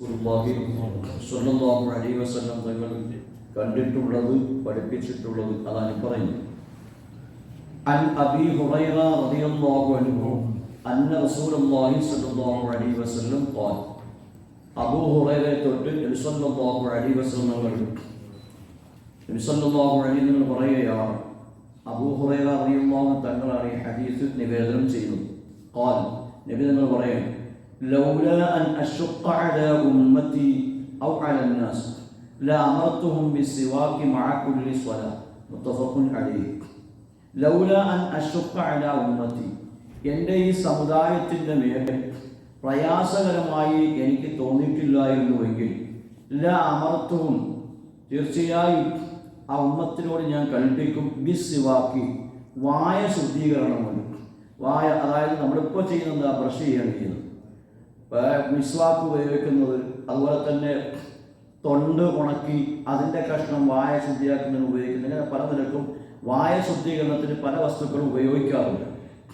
റസൂലുള്ളാഹി സ്വല്ലല്ലാഹു അലൈഹി വസല്ലം തങ്ങൾ കണ്ടിട്ടുള്ളത് പഠിപ്പിച്ചിട്ടുള്ളത് അതാണ് പറയുന്നത് عن أبي هريرة رضي الله عنه أن رسول الله صلى الله عليه وسلم قال അബൂ ഹുറൈറയെ തൊട്ട് നബി സല്ലല്ലാഹു അലൈഹി വസല്ലം തങ്ങൾ നബി സല്ലല്ലാഹു അലൈഹി നിങ്ങൾ പറയുകയാണ് അബൂ ഹുറൈറ റളിയല്ലാഹു തങ്ങളാണ് ഈ ഹദീസ് നിവേദനം ചെയ്യുന്നത് ഖാൽ നബി തങ്ങൾ പറയും ലൗലാ അൻ അഷ്ഖ അലാ ഉമ്മത്തി ഔ അലാ الناس لأمرتهم بالسواك مع كل صلاة متفق عليه ലൗല അൻ അഷുക്ക അല ഉമ്മത്തി എൻ്റെ ഈ സമുദായത്തിൻ്റെ മേൽ പ്രയാസകരമായി എനിക്ക് തോന്നിയിട്ടില്ലായിരുന്നുവെങ്കിൽ ല അമർത്തവും തീർച്ചയായും ആ ഉമ്മത്തിനോട് ഞാൻ കൽപ്പിക്കും ബിസിവാക്കി വായ ശുദ്ധീകരണം കൊണ്ട് വായ അതായത് നമ്മളിപ്പോൾ ചെയ്യുന്നത് ആ ബ്രഷ് ചെയ്യാണ് ചെയ്യുന്നത് മിസ്വാക്ക് ഉപയോഗിക്കുന്നത് അതുപോലെ തന്നെ തൊണ്ട് ഉണക്കി അതിന്റെ കഷ്ണം വായ ശുദ്ധിയാക്കുന്നതിന് ഉപയോഗിക്കുന്നത് ഇങ്ങനെ പല നിരക്കും വായ ശുദ്ധീകരണത്തിന് പല വസ്തുക്കളും ഉപയോഗിക്കാറുണ്ട്.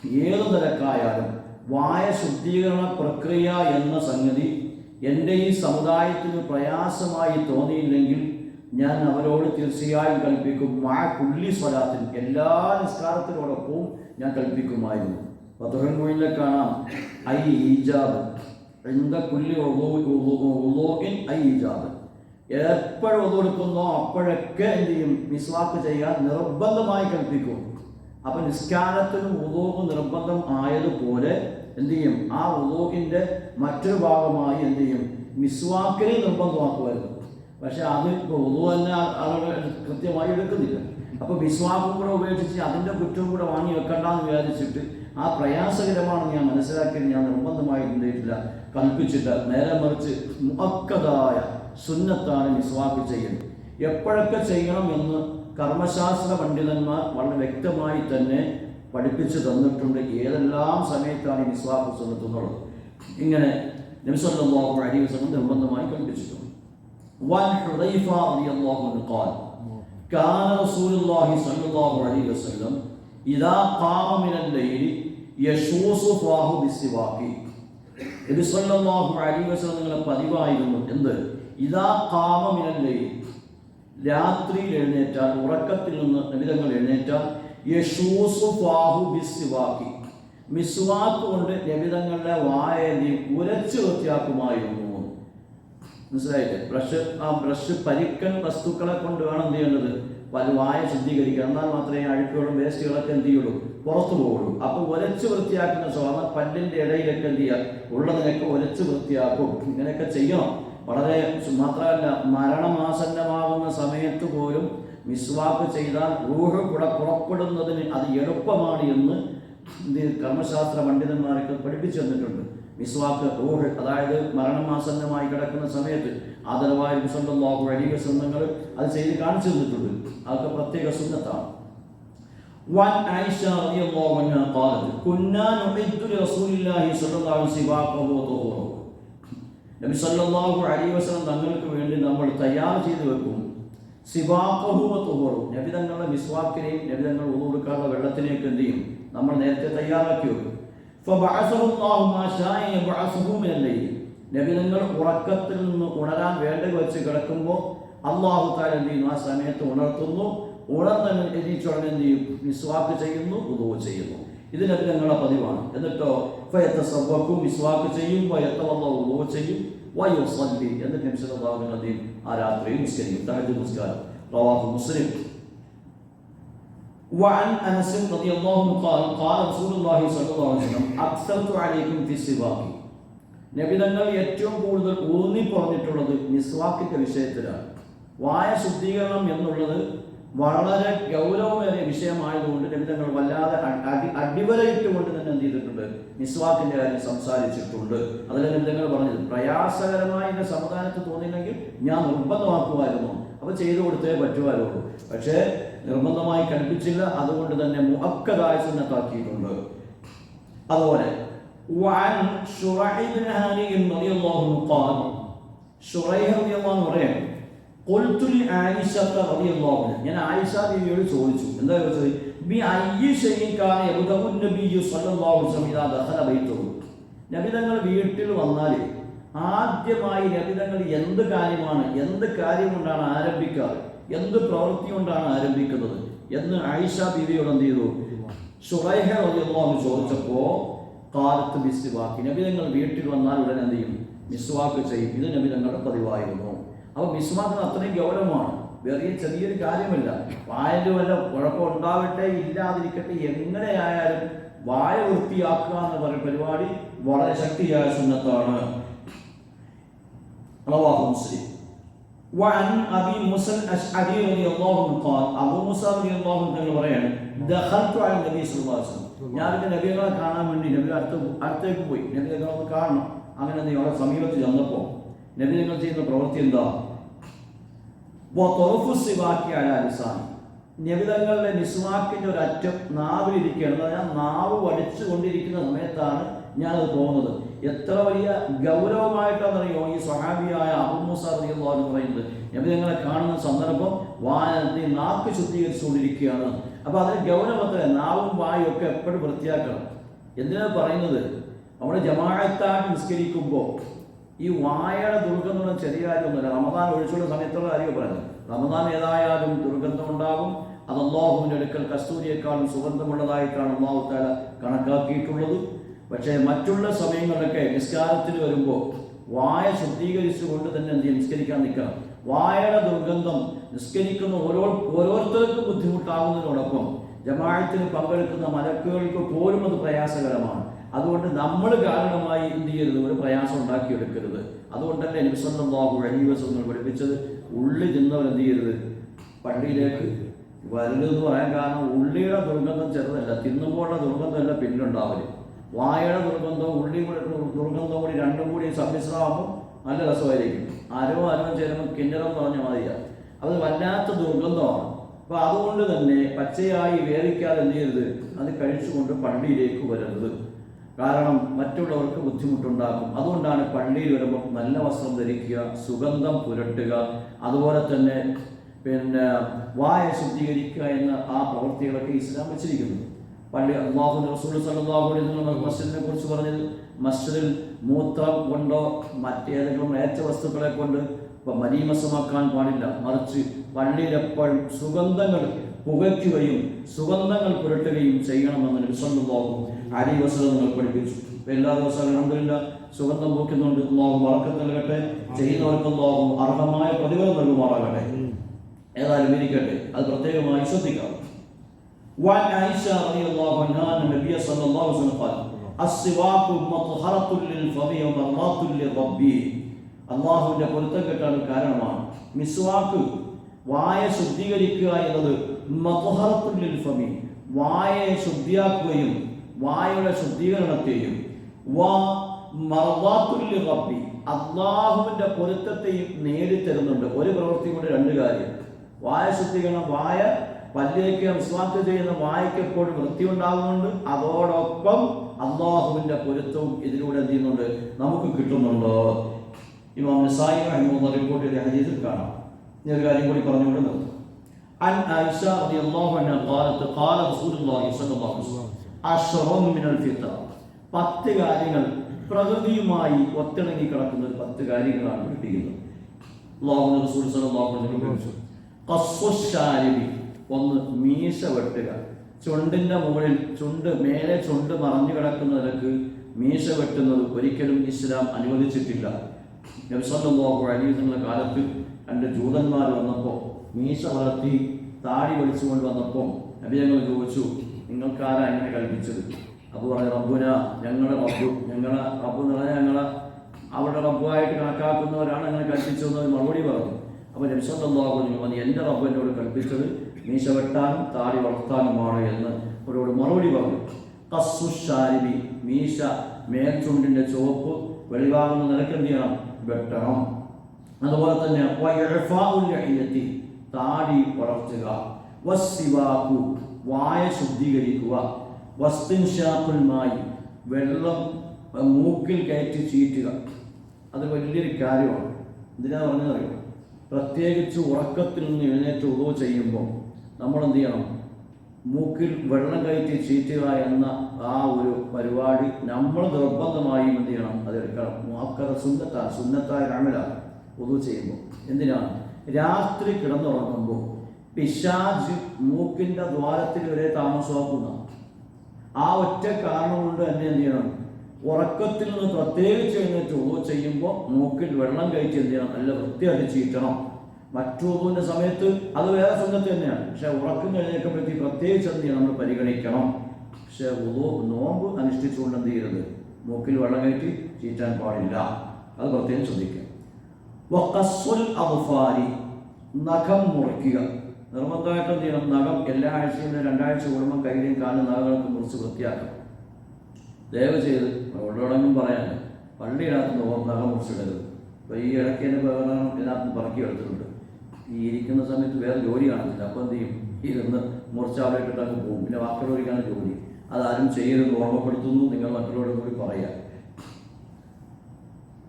ഏത് നിരക്കായാലും വായ ശുദ്ധീകരണ പ്രക്രിയ എന്ന സംഗതി എന്റെ ഈ സമുദായത്തിന് പ്രയാസമായി തോന്നിയില്ലെങ്കിൽ ഞാൻ അവരോട് തീർച്ചയായും കൽപ്പിക്കും. മാ കുള്ളി സ്വലാത്തിന് എല്ലാ നിസ്കാരത്തിനോടൊപ്പവും ഞാൻ കൽപ്പിക്കുമായിരുന്നു. പത്തുഹൻമൊഴിയിലെ കാണാം. ഐ ഈജാബ്. ഈജാബ് എപ്പോഴും ഒതുകൊടുക്കുന്നോ അപ്പോഴൊക്കെ എന്ത് ചെയ്യും? മിസ്വാക്ക് ചെയ്യാൻ നിർബന്ധമായി കൽപ്പിക്കും. അപ്പൊ നിസ്കാരത്തിനും ഉദോഗ് നിർബന്ധം ആയതുപോലെ എന്ത് ചെയ്യും? ആ ഉദോഗിന്റെ മറ്റൊരു ഭാഗമായി എന്ത് ചെയ്യും? മിസ്വാക്കിനെ നിർബന്ധമാക്കുമായിരുന്നു. പക്ഷെ അത് ഇപ്പോൾ ഉദു തന്നെ ആളുകൾ കൃത്യമായി എടുക്കുന്നില്ല. അപ്പൊ മിസ്വാക്കും കൂടെ ഉപേക്ഷിച്ച് അതിന്റെ കുറ്റവും കൂടെ വാങ്ങി വെക്കണ്ടെന്ന് വിചാരിച്ചിട്ട് ആ പ്രയാസകരമാണെന്ന് ഞാൻ മനസ്സിലാക്കിയത് ഞാൻ നിർബന്ധമായി എന്തിയിട്ടില്ല കൽപ്പിച്ചില്ല നേരെ മറിച്ച് മുഅക്കതായ സുന്നത്താണ് മിസ്വാക്ക് ചെയ്യുന്നത് എപ്പോഴൊക്കെ ചെയ്യണം എന്ന് കർമ്മശാസ്ത്ര പണ്ഡിതന്മാർ വളരെ വ്യക്തമായി തന്നെ പഠിപ്പിച്ചു തന്നിട്ടുണ്ട് ഏതെല്ലാം സമയത്താണ് ഈ മിസ്വാക്ക് സുന്നത്തുന്നുള്ളത് ഇങ്ങനെ നബിസല്ലാഹു അലൈഹി വസല്ലം നിർബന്ധമായി കൽപ്പിച്ചിട്ടുണ്ട് وعن حذيفة رضي الله عنه قال كان رسول الله صلى الله عليه وسلم إذا قام من الليل നിങ്ങളെ പതിവായിരുന്നു. എന്ത്? ഇതാ കാമമിനല്ലേ? രാത്രിയിൽ എഴുന്നേറ്റാൽ ഉറക്കത്തിൽ നിന്ന് നിമിതങ്ങൾ എഴുന്നേറ്റാൽ യശൂസു ഫാഹു കൊണ്ട് രവിതങ്ങളുടെ വായനെ ഉരച്ച് വൃത്തിയാക്കുമായിരുന്നു. മനസ്സിലായില്ലേ? ബ്രഷ് ആ ബ്രഷ് പരിക്കൻ വസ്തുക്കളെ കൊണ്ട് വേണം എന്ത് ചെയ്യേണ്ടത്? വായ ശുദ്ധീകരിക്കുക. എന്നാൽ മാത്രമേ അഴുക്കുകളും വേസ്റ്റുകളൊക്കെ എന്ത് ചെയ്യുള്ളൂ പുറത്തു പോകുള്ളൂ അപ്പൊ ഒലച്ച് വൃത്തിയാക്കുന്ന സ്വഭാവം പല്ലിന്റെ ഇടയിലൊക്കെ എന്ത് ചെയ്യുക? ഉള്ളതിനൊക്കെ ഒലച്ച് വൃത്തിയാക്കും. ഇങ്ങനെയൊക്കെ ചെയ്യണം. വളരെ മാത്രമല്ല മരണമാസന്നമാകുന്ന സമയത്ത് പോലും മിസ്വാക്ക് ചെയ്താൽ റൂഹ് കൂടെ പുറപ്പെടുന്നതിന് അത് എളുപ്പമാണ് എന്ന് കർമ്മശാസ്ത്ര പണ്ഡിതന്മാരൊക്കെ പഠിപ്പിച്ചു തന്നിട്ടുണ്ട്. മിസ്വാക്ക് റൂഹ് അതായത് മരണമാസന്നമായി കിടക്കുന്ന സമയത്ത് ആദരവായ മുസല്ലാഹു വലിയ സ്വന്തങ്ങൾ അത് ചെയ്ത് കാണിച്ചു തന്നിട്ടുണ്ട്. അതൊക്കെ പ്രത്യേക സുന്നത്താണ്. وعن عائشة رضي الله عنها قالت كنا نعد لرسول الله صلى الله عليه وسلم سواقه وطهوره നബി സല്ലല്ലാഹു അലൈഹി വസല്ലം തങ്ങൾക്ക് വേണ്ടി നമ്മൾ തയ്യാർ ചെയ്തു വെക്കും സിവാഖഹു വതുഹുറു നബി തങ്ങളുടെ മിസ്വാക്കിനെയും നബി തങ്ങൾ ഉളു കൊടുക്കാനുള്ള വെള്ളത്തിനെയൊക്കെ എന്ത് ചെയ്യും നമ്മൾ നേരത്തെ തയ്യാറാക്കി വെക്കും فبعثه الله ما شاء يبعثه من الليل നബി തങ്ങൾ ഉറക്കത്തിൽ നിന്ന് ഉണരാൻ വേണ്ട വെച്ച് കിടക്കുമ്പോൾ അള്ളാഹു താല എന്ത് ചെയ്യുന്നു ആ സമയത്ത് ഉണർത്തുന്നു ഉണർന്ന് എണീച്ചുടനെ എന്ത് ചെയ്യും മിസ്വാക്ക് ചെയ്യുന്നു ഉദവ് ചെയ്യുന്നു ഇത് നബി തങ്ങളുടെ പതിവാണ് എന്നിട്ടോ ഫയത്ത സവ്വക്കും മിസ്വാക്ക് ചെയ്യും വയത്തവല്ല ഉദവ് ചെയ്യും വയുസല്ലി എന്നിട്ട് നബി സല്ലല്ലാഹു അലൈഹി വസല്ലം ആ രാത്രിയിൽ നിസ്കരിക്കും തഹജ്ജുദ് നിസ്കാരം റവാഹു മുസ്ലിം وعن انس رضي الله عنه قال قال رسول الله صلى الله عليه وسلم اكثرت عليكم في السواك നബിതങ്ങൾ ഏറ്റവും കൂടുതൽ ഊന്നി പറഞ്ഞിട്ടുള്ളത് മിസ്വാക്കിന്റെ വിഷയത്തിലാണ് വായ ശുദ്ധീകരണം എന്നുള്ളത് വളരെ ഗൗരവമേറിയ വിഷയമായതുകൊണ്ട് രവിതങ്ങൾ വല്ലാതെ അടി അടിവരയിട്ടുകൊണ്ട് തന്നെ എന്ത് ചെയ്തിട്ടുണ്ട്? നിസ്വാക്കിന്റെ കാര്യം സംസാരിച്ചിട്ടുണ്ട്. അതിലെ രവിതങ്ങൾ പറഞ്ഞത് പ്രയാസകരമായി എന്റെ സമുദായത്തിൽ തോന്നിയില്ലെങ്കിൽ ഞാൻ നിർബന്ധമാക്കുമായിരുന്നു. അപ്പൊ ചെയ്തു കൊടുത്തേ പറ്റുമായിരുന്നു. പക്ഷേ നിർബന്ധമായി കൽപ്പിച്ചില്ല. അതുകൊണ്ട് തന്നെ മുഹക്കതായ സുന്നത്താക്കിയിട്ടുണ്ട്. അതുപോലെ ഷുറൈബിൻ ഹനി റളിയല്ലാഹു ഷുറൈഹ് റളിയല്ലാഹു അൻഹു കൊൽത്തുൽ ആയിഷത്ത റളിയല്ലാഹു ഞാൻ ആയിഷ ബീവിയോട് ചോദിച്ചു. എന്താ ചോദിച്ചത്? ബി അയ്യ ഷൈഇൻ കാന സ്വല്ലല്ലാഹു അലൈഹി വസല്ലം ഇദാ ദഖല ബൈത്തുഹു. വീട്ടിൽ വന്നാൽ ആദ്യമായി നബിതങ്ങൾ എന്ത് കാര്യമാണ് എന്ത് കാര്യം കൊണ്ടാണ് ആരംഭിക്കാറ് എന്ത് പ്രവൃത്തി കൊണ്ടാണ് ആരംഭിക്കുന്നത് എന്ന് ആയിഷ ബീവിയോട് എന്ത് ചെയ്തു? ഷുറൈഹ റളിയല്ലാഹു ചോദിച്ചപ്പോൾ കാലത്ത് മിസ്വാക്ക്. നബി തങ്ങൾ വീട്ടിൽ വന്നാൽ ഉടനെ എന്ത് ചെയ്യും? മിസ്വാക്ക് ചെയ്യും. ഇത് നബിതങ്ങളുടെ പതിവായിരുന്നു. അപ്പോൾ മിസ്വാക്കിന് അത്രയും ഗൗരവമാണ് വേറെ ചെറിയൊരു കാര്യമല്ല വായന്റെ വല്ല കുഴപ്പം ഉണ്ടാവട്ടെ ഇല്ലാതിരിക്കട്ടെ എങ്ങനെയായാലും വായ വൃത്തിയാക്കുക എന്ന് പറയുന്ന പരിപാടി വളരെ ശക്തിയായ സുന്നത്താണ് رواه مسلم وعن ابي موسى الاشعري رضي الله عنه قال ابو موسى رضي الله عنه പറയാണ് دخلت على النبي صلى الله عليه وسلم ഞാനൊരു നബികളെ കാണാൻ വേണ്ടി നബി അടുത്ത് അടുത്തേക്ക് പോയി നബി ഞങ്ങൾ ഒന്ന് കാണണം അങ്ങനെ നീ അവിടെ സമീപത്ത് ചെന്നപ്പോൾ നബി നിങ്ങൾ ചെയ്യുന്ന പ്രവൃത്തി എന്താ നിബിതങ്ങളുടെ നിസ്വാക്കിന്റെ ഒരു അറ്റം നാവിലിരിക്കുകയാണ്. പറഞ്ഞാൽ നാവ് വടിച്ചു കൊണ്ടിരിക്കുന്ന സമയത്താണ് ഞാനത് തോന്നുന്നത്. എത്ര വലിയ ഗൗരവമായിട്ടാണെന്നറിയോ ഈ സ്വഹാബിയായ അബുമൂസ അറിയുള്ളൂ എന്ന് പറയുന്നത്. ഞങ്ങളെ കാണുന്ന സന്ദർഭം വായനത്തെ നാക്ക് ശുദ്ധീകരിച്ചുകൊണ്ടിരിക്കുകയാണ്. അപ്പോൾ അതിന് ഗൗരവത്തെ നാവും വായും ഒക്കെ എപ്പോഴും വൃത്തിയാക്കണം. എന്തിനാണ് പറയുന്നത്? നമ്മുടെ ജമാഅത്തായിട്ട് നിസ്കരിക്കുമ്പോൾ ഈ വായയുടെ ദുർഗന്ധം എന്ന് ചെറിയ കാര്യമൊന്നുമില്ല റമദാൻ ഒഴിച്ചുള്ള സമയത്തുള്ള കാര്യം പറയുന്നത് റമദാൻ ഏതായാലും ദുർഗന്ധം ഉണ്ടാകും അത് അള്ളാഹുവിന്റെ അടുക്കൽ കസ്തൂരിയേക്കാളും സുഗന്ധമുള്ളതായിട്ടാണ് അള്ളാഹു താല കണക്കാക്കിയിട്ടുള്ളത്. പക്ഷേ മറ്റുള്ള സമയങ്ങളിലൊക്കെ നിസ്കാരത്തിന് വരുമ്പോൾ വായ ശുദ്ധീകരിച്ചുകൊണ്ട് തന്നെ എന്ത് നിസ്കരിക്കാൻ നിൽക്കണം. വായയുടെ ദുർഗന്ധം നിസ്കരിക്കുന്ന ഓരോ ഓരോരുത്തർക്കും ബുദ്ധിമുട്ടാകുന്നതിനോടൊപ്പം ജമാഴത്തിന് പങ്കെടുക്കുന്ന മലക്കുകൾക്ക് പോലും അത് പ്രയാസകരമാണ്. അതുകൊണ്ട് നമ്മൾ കാരണമായി എന്ത് ചെയ്യരുത്? ഒരു പ്രയാസം ഉണ്ടാക്കിയെടുക്കരുത്. അതുകൊണ്ടല്ലേ നിമിഷല്ലാഹു അഴിവസങ്ങൾ പഠിപ്പിച്ചത്? ഉള്ളി തിന്നവർ എന്ത് ചെയ്യരുത്? പള്ളിയിലേക്ക് വരരുതെന്ന് പറയാൻ കാരണം ഉള്ളിയുടെ ദുർഗന്ധം ചെറുതല്ല. തിന്നുമ്പോഴുള്ള ദുർഗന്ധമല്ല പിന്നിലുണ്ടാവില്ല വായയുടെ ദുർഗന്ധവും ഉള്ളി ദുർഗന്ധവും കൂടി രണ്ടും കൂടി സമ്മിശ്രമാകുമ്പോൾ നല്ല രസമായിരിക്കും. അരോ അരോ ചേരുമ്പോൾ കിന്നരം പറഞ്ഞ മാതിരിയാണ് അത് വല്ലാത്ത ദുർഗന്ധമാണ്. അപ്പോൾ അതുകൊണ്ട് തന്നെ പച്ചയായി വേവിക്കാതെ എന്ത് ചെയ്യരുത്? അത് കഴിച്ചുകൊണ്ട് പള്ളിയിലേക്ക് വരരുത്. കാരണം മറ്റുള്ളവർക്ക് ബുദ്ധിമുട്ടുണ്ടാകും അതുകൊണ്ടാണ് പള്ളിയിൽ വരുമ്പോൾ നല്ല വസ്ത്രം ധരിക്കുക സുഗന്ധം പുരട്ടുക അതുപോലെ തന്നെ പിന്നെ വായ ശുദ്ധീകരിക്കുക എന്ന ആ പ്രവൃത്തികളൊക്കെ ഇസ്ലാം വെച്ചിരിക്കുന്നു. പള്ളി അള്ളാഹു റസൂൽ സല്ലല്ലാഹു അലൈഹി മസ്ജിദിനെ കുറിച്ച് പറഞ്ഞത് മസ്ജിദിൽ മൂത്രം കൊണ്ടോ മറ്റേതെങ്കിലും ഏച്ച വസ്തുക്കളെ കൊണ്ട് മരീമസമാക്കാൻ പാടില്ല. മറിച്ച് പള്ളിയിലെപ്പോഴും സുഗന്ധങ്ങൾ പുകയ്ക്കുകയും സുഗന്ധങ്ങൾ പുരട്ടുകയും ചെയ്യണമെന്ന് നബിസല്ലാഹു അലി വസ്ലങ്ങൾ പഠിപ്പിച്ചു ഇപ്പൊ എല്ലാ ദിവസവും അലഹമില്ല സുഗന്ധം പൂക്കുന്നുണ്ട് അള്ളാഹു വറക്കം നൽകട്ടെ ചെയ്യുന്നവർക്ക് അള്ളാഹു അർഹമായ പ്രതിഫലം നൽകുമാറാകട്ടെ ഏതായാലും ഇരിക്കട്ടെ അത് പ്രത്യേകമായി ശ്രദ്ധിക്കാം وعن عائشة رضي الله عنها أن النبي صلى الله عليه وسلم قال السواك مطهرة للفم ومرات للرب അള്ളാഹുവിന്റെ പൊരുത്തം കെട്ടാൻ കാരണമാണ് മിസ്വാക്ക് വായ ശുദ്ധീകരിക്കുക എന്നത് മത്ഹറത്തുല്ലിൽ ഫമി വായയെ ശുദ്ധിയാക്കുകയും വായയുടെ ശുദ്ധീകരണത്തെയും വാ മറവാത്തുല്ലിൽ റബ്ബി അള്ളാഹുവിന്റെ പൊരുത്തത്തെയും നേടിത്തരുന്നുണ്ട് ഒരു പ്രവൃത്തി കൊണ്ട് രണ്ട് കാര്യം വായ ശുദ്ധീകരണം വായ പല്ലേക്ക് വിശ്വാസം ചെയ്യുന്ന വായയ്ക്ക് എപ്പോഴും വൃത്തി ഉണ്ടാകുന്നുണ്ട് അതോടൊപ്പം അള്ളാഹുവിന്റെ പൊരുത്തവും ഇതിലൂടെ എന്ത് ചെയ്യുന്നുണ്ട് നമുക്ക് കിട്ടുന്നുണ്ട് ഇമാം നിസായി റഹിമുള്ള റിപ്പോർട്ട് ചെയ്ത ഹദീസിൽ കാണാം ഇനി ഒരു കാര്യം കൂടി പറഞ്ഞുകൊണ്ട് നിർത്തും عن عائشة رضي الله عنها قالت قال رسول الله صلى الله عليه وسلم അഷറോമിനൽ ഫിത്ത പത്ത് കാര്യങ്ങൾ പ്രകൃതിയുമായി ഒത്തിണങ്ങി കിടക്കുന്ന ഒരു പത്ത് കാര്യങ്ങളാണ് പഠിപ്പിക്കുന്നത്. ഒന്ന് മീശ വെട്ടുക. ചുണ്ടിന്റെ മുകളിൽ ചുണ്ട് മേലെ ചുണ്ട് മറഞ്ഞു കിടക്കുന്ന നിലയ്ക്ക് മീശ വെട്ടുന്നത് ഒരിക്കലും ഇസ്ലാം അനുവദിച്ചിട്ടില്ല. നബ്സല്ലാഹു കാലത്ത് രണ്ട് ജൂതന്മാർ വന്നപ്പോൾ മീശ വളർത്തി താടി വലിച്ചുകൊണ്ട് വന്നപ്പോൾ അഭിജങ്ങൾ ചോദിച്ചു നിങ്ങൾക്കാരാ ഇങ്ങനെ കൽപ്പിച്ചത്. അപ്പോൾ പറഞ്ഞു റബ്ബുന ഞങ്ങളുടെ റബ്ബു ഞങ്ങളെ റബ്ബ് എന്ന് പറഞ്ഞാൽ ഞങ്ങളെ അവരുടെ റബ്ബുമായിട്ട് കണക്കാക്കുന്നവരാണ് അങ്ങനെ കൽപ്പിച്ചതെന്ന് മറുപടി പറഞ്ഞു. അപ്പോൾ നബ്സല്ലാഹു പറഞ്ഞു പറഞ്ഞു എന്റെ റബ്ബ് എന്നോട് കൽപ്പിച്ചത് മീശ വെട്ടാനും താടി വളർത്താനുമാണ് എന്ന് അവരോട് മറുപടി പറഞ്ഞു. കസ്സുഷാരിബി മീശ മേൽച്ചുണ്ടിന്റെ ചുവപ്പ് വെളിവാകുന്ന നിലയ്ക്ക് എന്ത് ചെയ്യണം? വെട്ടണം. അതുപോലെ തന്നെ താടി വളർത്തുക. വായ ശുദ്ധീകരിക്കുക. വസ്തിൻഷാഖുൽമായി വെള്ളം അഹ് മൂക്കിൽ കയറ്റി ചീറ്റുക. അത് വലിയൊരു കാര്യമാണ്. എന്തിനാ പറഞ്ഞതറിയോ പ്രത്യേകിച്ച് ഉറക്കത്തിൽ നിന്ന് എഴുന്നേറ്റ് ഉറവ് ചെയ്യുമ്പോൾ നമ്മൾ എന്ത് ചെയ്യണം? മൂക്കിൽ വെള്ളം കയറ്റി ചീറ്റുക എന്ന ആ ഒരു പരിപാടി നമ്മൾ നിർബന്ധമായും എന്ത് ചെയ്യണം? അതെടുക്കണം മുഹക്കത സുന്നത്താ സുന്നത്തായ രാമിലാണ് ഉറവ് ചെയ്യുമ്പോൾ. എന്തിനാണ്? രാത്രി കിടന്നുറങ്ങുമ്പോൾ പിശാജ് മൂക്കിന്റെ ദ്വാരത്തിൽ വരെ താമസമാക്കുന്ന. ആ ഒറ്റ കാരണം കൊണ്ട് തന്നെ എന്ത് ചെയ്യണം? ഉറക്കത്തിൽ നിന്ന് പ്രത്യേകിച്ച് എഴുന്നേറ്റ് ഓ ചെയ്യുമ്പോൾ മൂക്കിൽ വെള്ളം കഴിച്ച് എന്ത് ചെയ്യണം? നല്ല വൃത്തിയായിട്ട് ചീറ്റണം. മറ്റു സമയത്ത് അത് വേറെ സുന്നത്ത് തന്നെയാണ്. പക്ഷെ ഉറക്കം കഴിഞ്ഞേക്കുമ്പോഴത്തേ പ്രത്യേകിച്ച് എന്ത് ചെയ്യണം? നമ്മൾ പരിഗണിക്കണം. പക്ഷെ നോമ്പ് അനുഷ്ഠിച്ചുകൊണ്ട് എന്ത് ചെയ്യരുത്? മൂക്കിൽ വെള്ളം കയറ്റി ചീറ്റാൻ പാടില്ല. അത് പ്രത്യേകം ശ്രദ്ധിക്കുക. നഖം മുറിക്കുക. നിർബന്ധമായിട്ട് ദിനം നഖം എല്ലാ ആഴ്ചയും രണ്ടാഴ്ച കൂടുമ്പോൾ കയ്യിലും കാലും നഖങ്ങളൊക്കെ മുറിച്ച് വൃത്തിയാക്കണം. ദയവ് ചെയ്ത് ഉള്ളടങ്ങും പറയാൻ. പള്ളിയിനകത്ത് നഖം മുറിച്ചിടരുത്. അപ്പോൾ ഈ ഇടയ്ക്ക് എന്റെ പ്രകടനം ഇതിനകത്ത് പറക്കി എടുത്തിട്ടുണ്ട്. ഈ ഇരിക്കുന്ന സമയത്ത് വേറെ ജോലി കാണത്തില്ല. അപ്പോൾ എന്ത് ചെയ്യും? ഇരുന്ന് മുറിച്ച് അവിടെ ഇട്ടിട്ട് അങ്ങ് പോകും. പിന്നെ വാക്കുകളൊരിക്കാണ് ജോലി. അതാരും ചെയ്യരുത്. ഓർമ്മപ്പെടുത്തുന്നു. നിങ്ങൾ മക്കളോട് കൂടി പറയുക.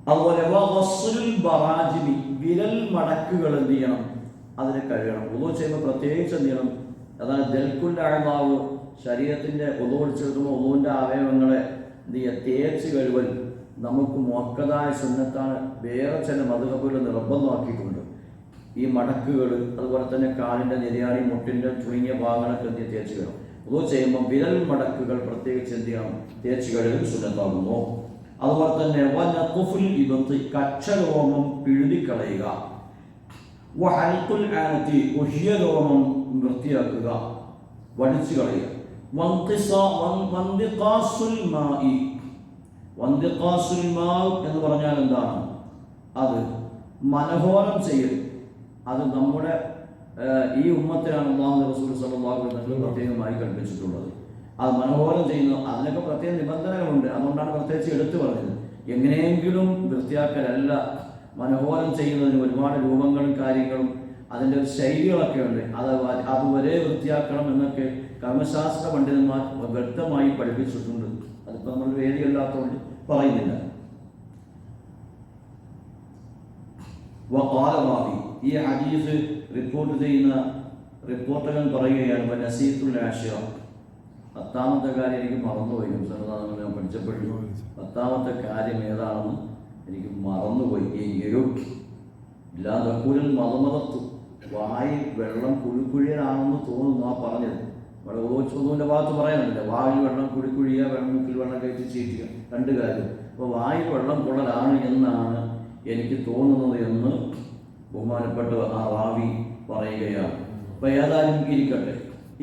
അതുപോലെ വിരൽ മടക്കുകൾ എന്ത് ചെയ്യണം? അതിന് കഴിയണം ഉദോ ചെയ്യുമ്പോൾ പ്രത്യേകിച്ച് എന്ത് ചെയ്യണം അതാണ് ദൽക്കുന്റെ അഴമാവ് ശരീരത്തിന്റെ ഉദോടിച്ചെടുക്കുമ്പോൾ ഉദോന്റെ അവയവങ്ങളെ എന്ത് ചെയ്യുക? തേച്ച് കഴിവൽ നമുക്ക് മൊക്കതായ സുന്നത്താണ് വേറെ ചില മധുഹബുകൾ നിർബന്ധമാക്കിയിട്ടുണ്ട്. ഈ മടക്കുകൾ അതുപോലെ തന്നെ കാലിന്റെ നിരയാണി മുട്ടിന്റെ ചുരുങ്ങിയ ഭാഗങ്ങളൊക്കെ എന്ത് തേച്ച് കഴുകും ഉദോ ചെയ്യുമ്പോൾ വിരൽ മടക്കുകൾ പ്രത്യേകിച്ച് എന്ത് ചെയ്യണം? തേച്ച് കഴുകൽ സുന്നത്താകുന്നു. അതുപോലെ തന്നെ വനഖുഫുൽ ഇബത്തി കക്ഷരോമം പിഴുതിക്കളയുക. വഹൽഖുൽ ആനത്തി ഉഹ്യരോമം വൃത്തിയാക്കുക വടിച്ചു കളയുക. എന്ന് പറഞ്ഞാൽ എന്താണ്? അത് മനഹോരം ചെയ്യൽ. അത് നമ്മുടെ ഈ ഉമ്മത്തിലാണ് അള്ളാഹു റസൂൽ വസല്ലം പ്രത്യേകമായി കൽപ്പിച്ചിട്ടുള്ളത്. അത് മനോഹരം ചെയ്യുന്നു. അതിനൊക്കെ പ്രത്യേക നിബന്ധനകളുണ്ട്. അതുകൊണ്ടാണ് പ്രത്യേകിച്ച് എടുത്തു പറഞ്ഞത്. എങ്ങനെയെങ്കിലും വൃത്തിയാക്കലല്ല മനോഹരം ചെയ്യുന്നതിന് ഒരുപാട് രൂപങ്ങളും കാര്യങ്ങളും അതിന്റെ ഒരു ശൈലികളൊക്കെ ഉണ്ട്. അത് അത് അതുവരെ വൃത്തിയാക്കണം എന്നൊക്കെ കർമ്മശാസ്ത്ര പണ്ഡിതന്മാർ വ്യക്തമായി പഠിപ്പിച്ചിട്ടുണ്ട്. അതിപ്പോൾ നമ്മൾ വേദിയല്ലാത്തതുകൊണ്ട് പറയുന്നില്ല. വഖാലവാഹി ഈ ഹദീസ് റിപ്പോർട്ട് ചെയ്യുന്ന റിപ്പോർട്ടകൻ പറയുകയാണ് ഇപ്പോൾ നസീത്തുൽ ആശിറ പത്താമത്തെ കാര്യം എനിക്ക് മറന്നുപോയി. സംസ്ഥാനം ഞാൻ പഠിച്ചപ്പോഴും പത്താമത്തെ കാര്യം ഏതാണെന്ന് എനിക്ക് മറന്നുപോയി. എങ്കിലും ഇല്ലാതെ കുരൻ മതമതത്തു വായിൽ വെള്ളം കുഴിക്കുഴിയാണെന്ന് തോന്നുന്നു ആ പറഞ്ഞത്. ഇവിടെ ഓച്ചൊന്നുവിന്റെ ഭാഗത്ത് പറയാനുണ്ട് വായിൽ വെള്ളം കുഴിക്കുഴിയ വെള്ളമുക്കിൽ വെള്ളം കയറ്റി ചീറ്റുക രണ്ട് കാര്യം. അപ്പോൾ വായിൽ വെള്ളം കൊള്ളലാണ് എന്നാണ് എനിക്ക് തോന്നുന്നത് എന്ന് ബഹുമാനപ്പെട്ട ആ റാവി പറയുകയാണ്. അപ്പോൾ ഏതായാലും ഇരിക്കട്ടെ.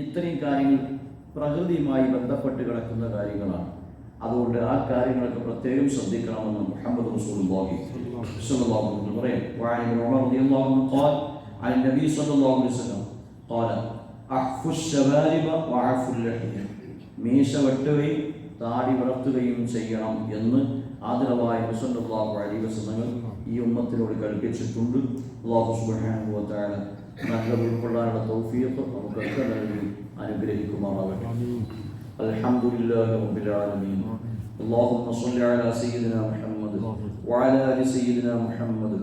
ഇത്രയും കാര്യങ്ങൾ പ്രകൃതിയുമായി ബന്ധപ്പെട്ട് കിടക്കുന്ന കാര്യങ്ങളാണ്. അതുകൊണ്ട് ആ കാര്യങ്ങളൊക്കെ പ്രത്യേകം ശ്രദ്ധിക്കണമെന്ന് മുഹമ്മദ് റസൂലുള്ളാഹി സ്വല്ലല്ലാഹു അലൈഹി വസല്ലം പറയും وعن ابن عمر رضي الله عنه قال عن النبي صلى الله عليه وسلم قال أعفوا الشبارب وعفوا اللحية മീശ വെട്ടുകയും താടി വളർത്തുകയും ചെയ്യണം എന്ന് ആദരവായ മുസല്ലാഹു അലൈഹി വസല്ലങ്ങൾ ഈ ഉമ്മത്തിനോട് കൽപ്പിച്ചിട്ടുണ്ട് അള്ളാഹു സുബ്ഹാനഹു വ തആല നല്ല ഉൾക്കൊള്ളാനുള്ള തൗഫീഖ് നമുക്കൊക്കെ നൽകി അനുഗ്രഹിക്കുമാറാകട്ടെ الحمد لله رب العالمين اللهم صل على سيدنا محمد وعلى ال سيدنا محمد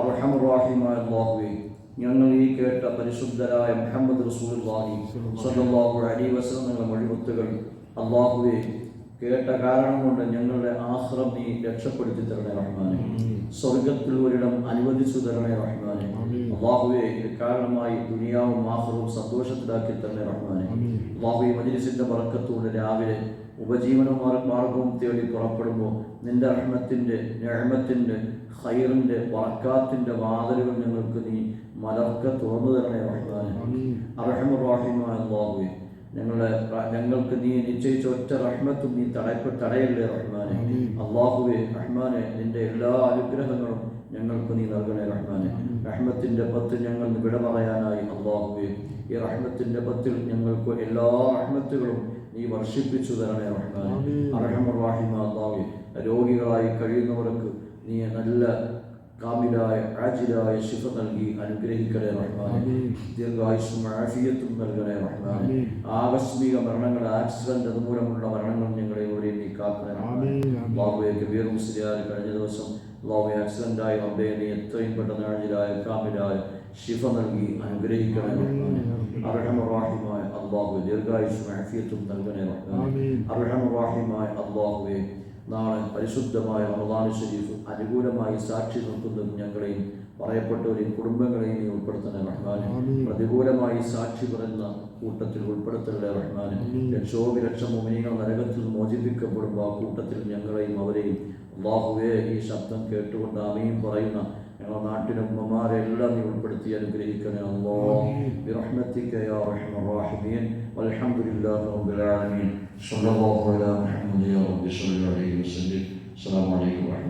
അർഹം റഹീമായ അല്ലാഹുവേ ഞങ്ങൾ ഈ കേട്ട പരിശുദ്ധരായ മുഹമ്മദ് റസൂലുള്ളാഹി സ്വല്ലല്ലാഹു അലൈഹി വസല്ലം ഞങ്ങളുടെ മൊഴിമുത്തുകൾ അല്ലാഹുവേ കേട്ട കാരണം കൊണ്ട് ഞങ്ങളുടെ ആഹ്റം നീ രക്ഷപ്പെടുത്തി തരണേ റഹ്മാനെ. സ്വർഗത്തിൽ ഒരിടം അനുവദിച്ചു തരണേ റഹ്മാനെ. അള്ളാഹുവെ ഇത് കാരണമായി ദുനിയാവും ആഹ്റവും സന്തോഷത്തിലാക്കി തരണേ റഹ്മാനെ. അള്ളാഹുവെ മജിലിസിന്റെ പറക്കത്തോട് രാവിലെ ഉപജീവന മാർഗ- മാർഗവും തേടി പുറപ്പെടുമ്പോൾ നിന്റെ റഹ്മത്തിന്റെ ഞഴമത്തിന്റെ ഖൈറിന്റെ വറക്കാത്തിന്റെ വാതിലുകൾ ഞങ്ങൾക്ക് നീ മലർക്ക തുറന്നു തരണേ റഹ്മാനെ. അറഹമുറാഹിമായ അള്ളാഹുവെ. ഞങ്ങളുടെ ഞങ്ങൾക്ക് നീ നിശ്ചയിച്ച ഒറ്റ റഹ്മത്തും നീ തടയപ്പെ തടയല്ലേ റഹ്മാനെ? അള്ളാഹുവെ റഹ്മാനെ നിന്റെ എല്ലാ അനുഗ്രഹങ്ങളും ഞങ്ങൾക്ക് നീ നൽകണേ റഹ്മാനെ. റഹ്മത്തിന്റെ പത്ത് ഞങ്ങൾ വിട പറയാനായി അള്ളാഹുവെ. ഈ റഹ്മത്തിന്റെ പത്തിൽ ഞങ്ങൾക്ക് എല്ലാ റഹ്മത്തുകളും നീ വർഷിപ്പിച്ചു തരണേ റഹ്മാനെ. അറഹമുറാഹിമ അള്ളാഹുവെ. രോഗികളായി കഴിയുന്നവർക്ക് നീ നല്ല കാമിലായ ആജിലായ ശിഫ നൽകി അനുഗ്രഹിക്കണേ റഹ്മാനെ. ദീർഘായുഷും ആഫിയത്തും നൽകണേ റഹ്മാനെ. ആകസ്മിക മരണങ്ങൾ ആക്സിഡന്റ് അതുമൂലമുള്ള മരണങ്ങൾ ഞങ്ങളെ ഇവിടെ നീ കാക്കണേ ബാബുയെ കബീർ മുസ്ലിയാർ കഴിഞ്ഞ ദിവസം അള്ളാഹു ആക്സിഡന്റായി റബ്ബെ നീ എത്രയും പെട്ടെന്ന് ആജിലായ കാമിലായ ശിഫ നൽകി അനുഗ്രഹിക്കണേ റഹ്മാനെ. അർഹമറാഹിമായ അള്ളാഹു ദീർഘായുഷും ആഫിയത്തും നൽകണേ റഹ്മാനെ. അർഹമറാഹിമായ അള്ളാഹുവെ നാളെ പരിശുദ്ധമായ റമദാൻ ഷരീഫ് അനുകൂലമായി സാക്ഷി നിൽക്കുന്ന ഞങ്ങളെയും പറയപ്പെട്ടവരെയും കുടുംബങ്ങളെയും നീ ഉൾപ്പെടുത്തണേ റഹ്മാനെ. പ്രതികൂലമായി സാക്ഷി പറയുന്ന കൂട്ടത്തിൽ ഉൾപ്പെടുത്തലേ റഹ്മാനെ. ലക്ഷോപലക്ഷം മോമിനികൾ നരകത്തിൽ മോചിപ്പിക്കപ്പെടുമ്പോൾ ആ കൂട്ടത്തിൽ ഞങ്ങളെയും അവരെയും അള്ളാഹുവേ ഈ ശബ്ദം കേട്ടുകൊണ്ട് അമയും പറയുന്ന ഞങ്ങളുടെ നാട്ടിലെ ഉമ്മമാരെ എല്ലാം നീ ഉൾപ്പെടുത്തി അനുഗ്രഹിക്കണേ അല്ലോ برحمتك يا ارحم الراحمين والحمد لله رب العالمين صلى الله على محمد يا رب صل عليه وسلم السلام عليكم ورحمه الله